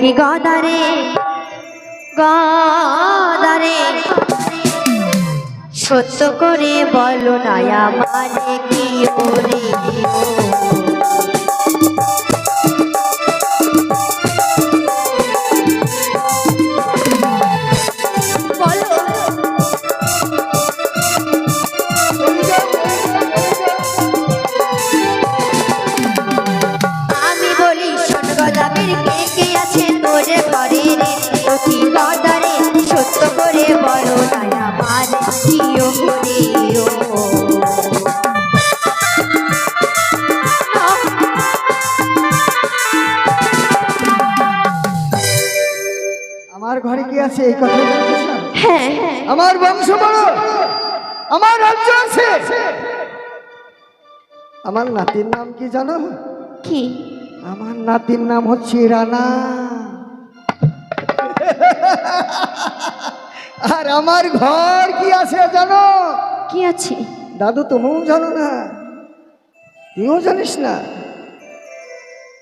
কি গদারে? গদারে। সত্য করে বলো না আমারে কি বলি আমার ঘরে কি আছে এই কথা হ্যাঁ। আমার বংশ বড় আমার রাজ্য আছে। আমার নাতির নাম কি জানো? কি? আমার নাতির নাম হচ্ছে রানা। আর আমার ঘর কি আছে জানো? কি আছে? দাদু তুমিও জানো না। তুইও জানিস না?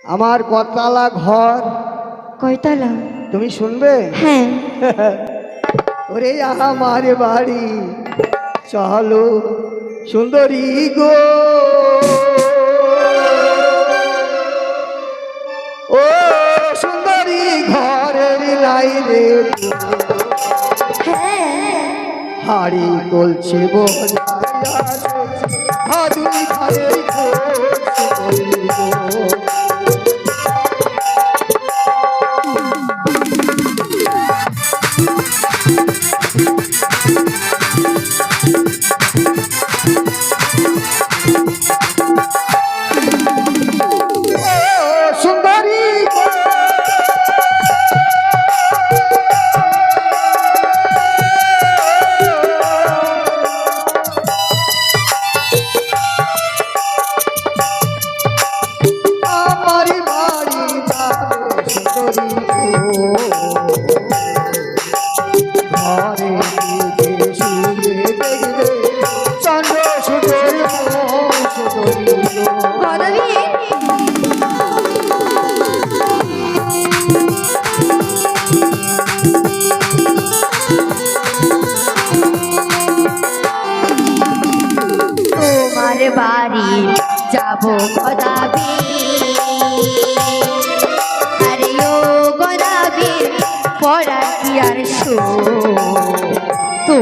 আমার কতলা ঘর। কয়তলা? তুমি শুনবে? হ্যাঁ। ওরে আমার বাড়ি চলো সুন্দরী গো। ও সুন্দরী ঘরের লাই রে হ্যাঁ হাড়ি কলছে হাদুই হাড়ি সুন্দরী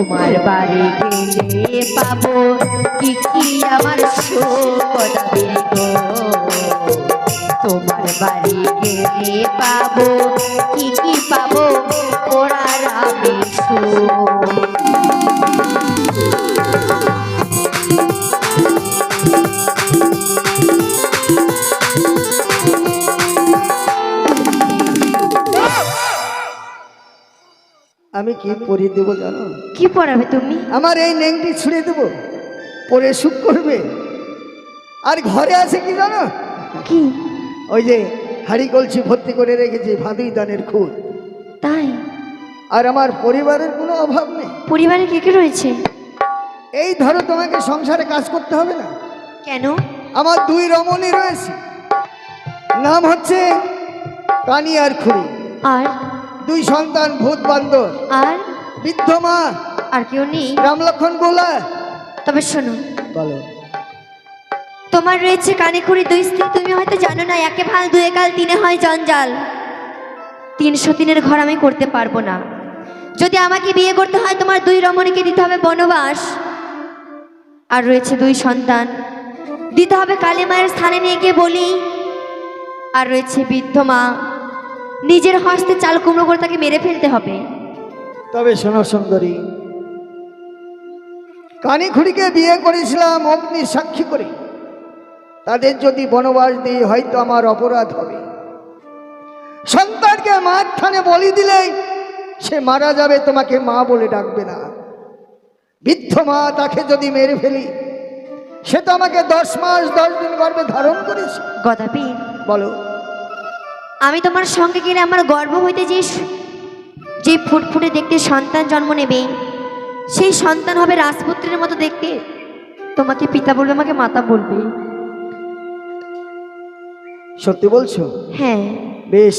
তোমার বাড়ি গেলে পাবো। কি কি আমার তোমার বাড়ি গেলে পাবো। কি কি পাবো ওরা আমি শো আমি কি পরিয়ে দেবো জানো? কি পড়াবে তুমি? আমার এই নেংটি ছুঁড়ে দেবো পরে সুখ করবে। আর ঘরে আছে কি জানো? কি? ওই যে হাড়ি কলছি ভর্তি করে রেখেছি ভাদুই দানের খুদ তাই? আর আমার পরিবারের কোনো অভাব নেই। পরিবারে কে কে রয়েছে? এই ধরো তোমাকে সংসারে কাজ করতে হবে না। কেন? আমার দুই রমণী রয়েছে। নাম হচ্ছে কানি আর খুড়ি। আর? দুই সন্তান ভূত বান্দর। আর? বৃদ্ধ মা। আর কেউ নেই? রামলক্ষণ গোলা। তবে শোনো। বলো। তোমার রয়েছে কানে খুঁড়ি দুই স্ত্রী তুমি হয়তো জানো না একে ভালো দুয়ে কাল তিনে হয় জঞ্জাল। তিনশো দিনের ঘর আমি করতে পারব না। যদি আমাকে বিয়ে করতে হয় তোমার দুই রমণীকে দিতে হবে বনবাস। আর রয়েছে দুই সন্তান। দিতে হবে কালী মায়ের স্থানে নিয়ে গিয়ে বলি। আর রয়েছে বৃদ্ধ মা। নিজের হস্তে চাল কুমড়ো করে তাকে মেরে ফেলতে হবে। তবে শোনো সুন্দরী কানি খুড়িকে বিয়ে করেছিলাম অগ্নি সাক্ষী করে। তাদের যদি বনবাস দিই হয়তো আমার অপরাধ হবে। সন্তানকে মাঝখানে বলি দিলেই সে মারা যাবে তোমাকে মা বলে ডাকবে না। বৃদ্ধ মা তাকে যদি মেরে ফেলি সে তো আমাকে দশ মাস দশ দিন গর্ভে ধারণ করেছে। গদাপীর বলো। আমি তোমার সঙ্গে গেলে আমার গর্ব হইতে যে যে ফুটফুটে দেখতে সন্তান জন্ম নেবে সেই সন্তান হবে রাজপুত্রের মতো দেখতে। তোমাকে পিতা বলবে আমাকে মাতা বলবে। সত্যি বলছো? হ্যাঁ। বেশ।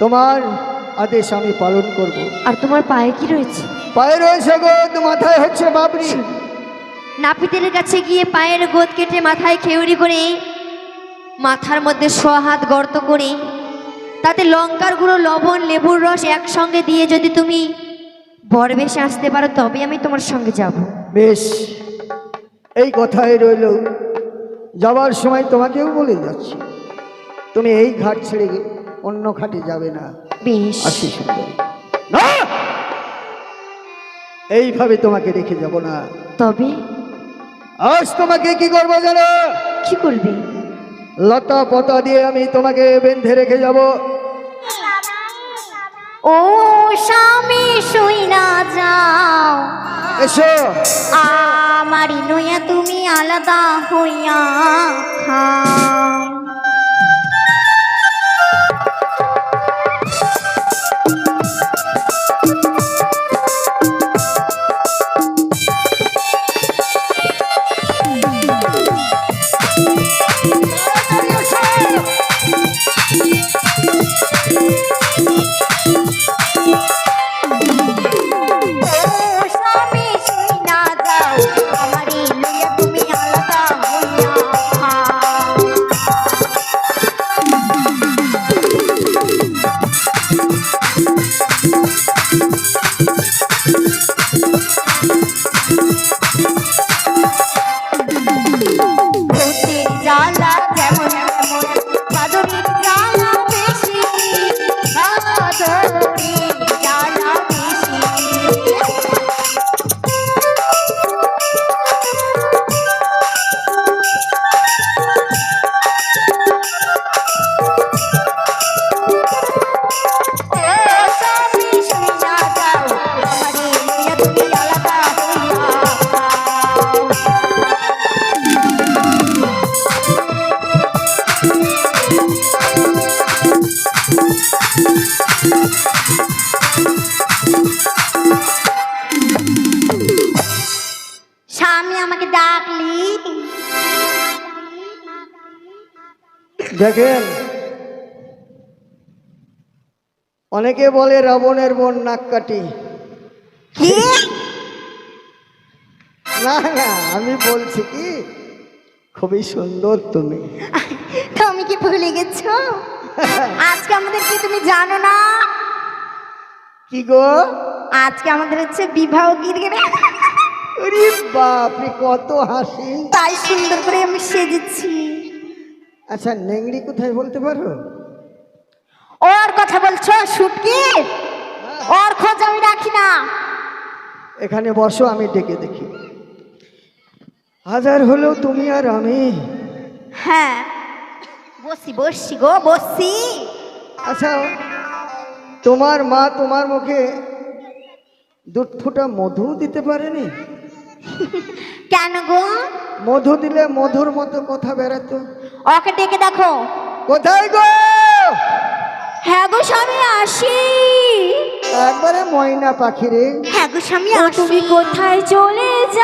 তোমার আদেশ আমি পালন করব। আর তোমার পায়ে কি রয়েছে? পায়ে রয়েছে গোদ মাথায় হচ্ছে বাবরি। নাপিতের কাছে গিয়ে পায়ের গোদ কেটে মাথায় খেউড়ি করে মাথার মধ্যে ছ হাত গর্ত করে তাতে লঙ্কার গুঁড়ো লবণ লেবুর রস একসঙ্গে দিয়ে যদি তুমি বর বেশে আসতে পারো তবে আমি তোমার সঙ্গে যাব। বেশ এই কথাই রইল। যাবার সময় তোমাকেও বলে যাচ্ছি। তুমি এই ঘাট ছেড়ে অন্য ঘাটে যাবে না। বেশ। আসি না! এইভাবে তোমাকে রেখে যাব না। তবে? আজ তোমাকে কি করব জানো? কি করবে? লতা পতা দিয়ে আমি তোমাকে বেঁধে রেখে যাব। ও স্বামী শুই না যাও। এসো। আমারই নইয়া তুমি আলাদা হইয়া খাও ও আমাকে ডাকলি? দেখেন অনেকে বলে রাবণের বোন নাক কাটি কি? না না আমি বলছি কি খুবই সুন্দর তুমি। তুমি কি ভুলে গেছো? আজকে আমাদের কি তুমি জানো না? কি গো? আজকে আমাদের হচ্ছে বিবাহ গির্গিরে আরে বাপরে কত হাসি। তাই সুন্দর করে আমি সেজেছি। আচ্ছা নেংড়ি কোথায় বলতে পারো? ওর কথা বলছো শুটকি? ওর খোঁজ আমি রাখি না। এখানে বসো আমি ডেকে দেখি। হাজার হলো তুমি আর আমি। হ্যাঁ। বসি বসছি গো বসছি আচ্ছা তোমার মা তোমার মুখে দুধ ফুটা মধু দিতে পারেনি? কেন গো? মধু দিলে মধুর মতো কথা বেরাতো। ওকে ডেকে দেখো। কোথায় গো? হ্যাঁ গো স্বামী আসি। একবারে ময়না পাখি রে হ্যাঁ গো স্বামী তুমি কোথায় চলে যাও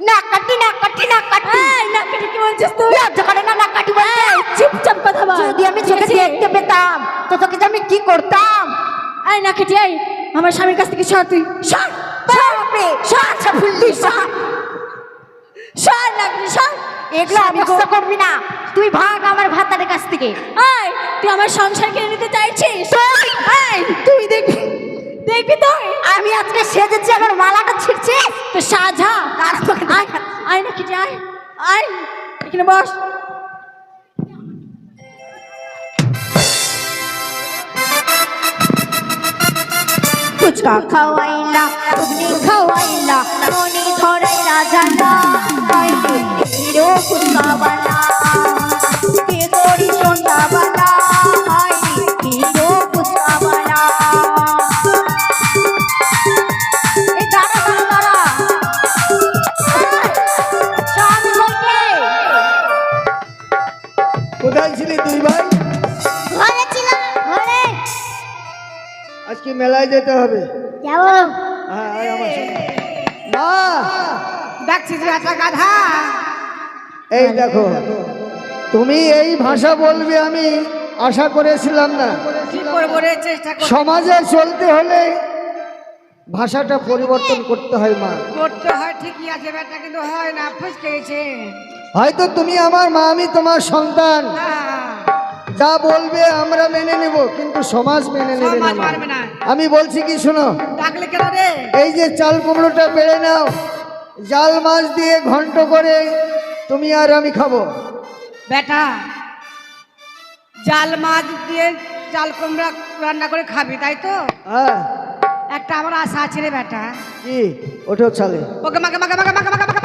নাক কাটি নাক কাটি নাক কাটি নাক কাটি কি বলছিস তুই? লজ্জা করে না নাক কাটি চুপচাপ কথা বল। যদি আমি চোখে দেখতে পেতাম তো তোকে আমি কি করতাম? না কেটে আই আমার স্বামীর কাছ থেকে সর তুই। সর সর। আপনি সর সর। ফুললি সর সর। এগুলো অবস্থা করবি না। তুই ভাগ আমার ভাতারের কাছ থেকে। আয় তুই আমার সংসার কিনে নিতে চাইছিস? আয় তুই দেখবি দেখবি তুই আমি আজকে সেজেছি আমার ছিঁড়ছিস তো সাজা। আয় না কেটে আয়। আয় এখানে বস। ফুচকা খাওয়াইলা ঘুগনি খাওয়াইলা মনি ধরাই রাজালা হিরো ফুচকা যেতে হবে। যাব। হ্যাঁ একটা গাধা। এই দেখো তুমি এই ভাষা বলবে আমি আশা করেছিলাম না। সমাজে চলতে হলে ভাষাটা পরিবর্তন করতে হয় মা। করতে হয় ঠিকই আছে ব্যাটা কিন্তু হয় না ফুসকে গেছে হয়তো তুমি আমার মা আমি তোমার সন্তান। হ্যাঁ, যা বলবে আমরা মেনে নেব কিন্তু সমাজ মেনে নেবে না। আমি বলছি কি শোনো? এই যে চাল কুমড়োটা বেড়ে নাও জাল মাছ দিয়ে ঘন্ট করে তুমি আর আমি খাব। বেটা জাল মাছ দিয়ে চাল কুমড়া রান্না করে খাবি তাই তো? হ্যাঁ। একটা আমার আশা আছে রে বেটা। কি? ওঠো চালে। ওকে মাকে মাকে মাকে মাকে মাকে